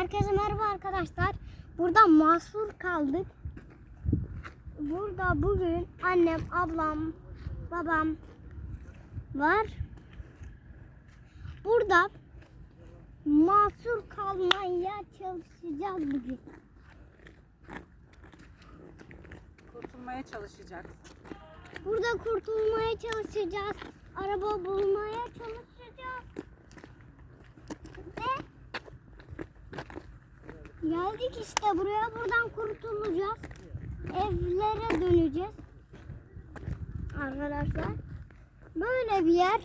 Herkese merhaba arkadaşlar. Burada mahsur kaldık. Burada bugün annem, ablam, babam var. Burada mahsur kalmaya çalışacağız bugün. Kurtulmaya çalışacaksın. Burada kurtulmaya çalışacağız. Araba bulmaya çalışacağız. Ve geldik işte buraya. Buradan kurtulacağız. Evlere döneceğiz. Arkadaşlar. Böyle bir yer.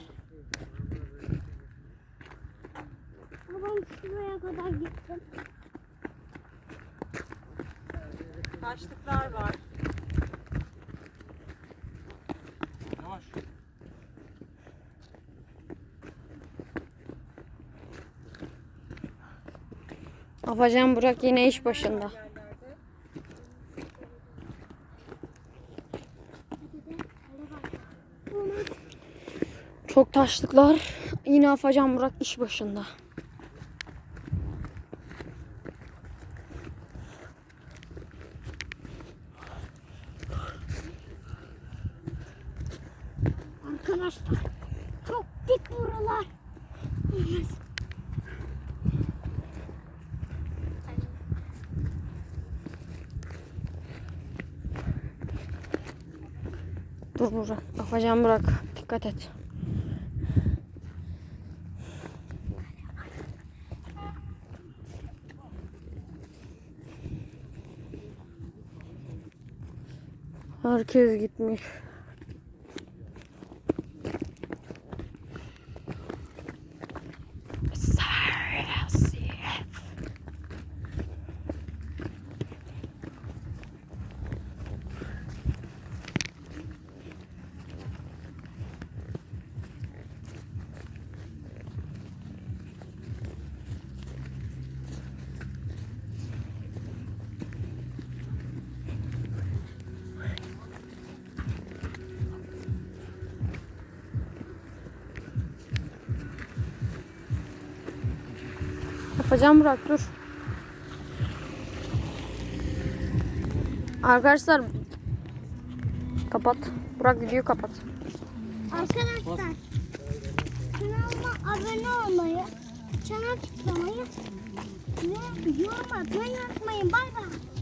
Babam şuraya kadar gittim. Taşlıklar var. Afacan Burak yine iş başında. Çok taşlıklar. Yine Afacan Burak iş başında. Arkadaşlar Dur Burak. Afacan Burak. Dikkat et. Herkes gitmiş. Afacan Burak dur. Arkadaşlar kapat. Burak videoyu kapat. Arkadaşlar kanalıma abone olmayı, çana tıklamayı ve yorum atmayı unutmayın. Bay bay.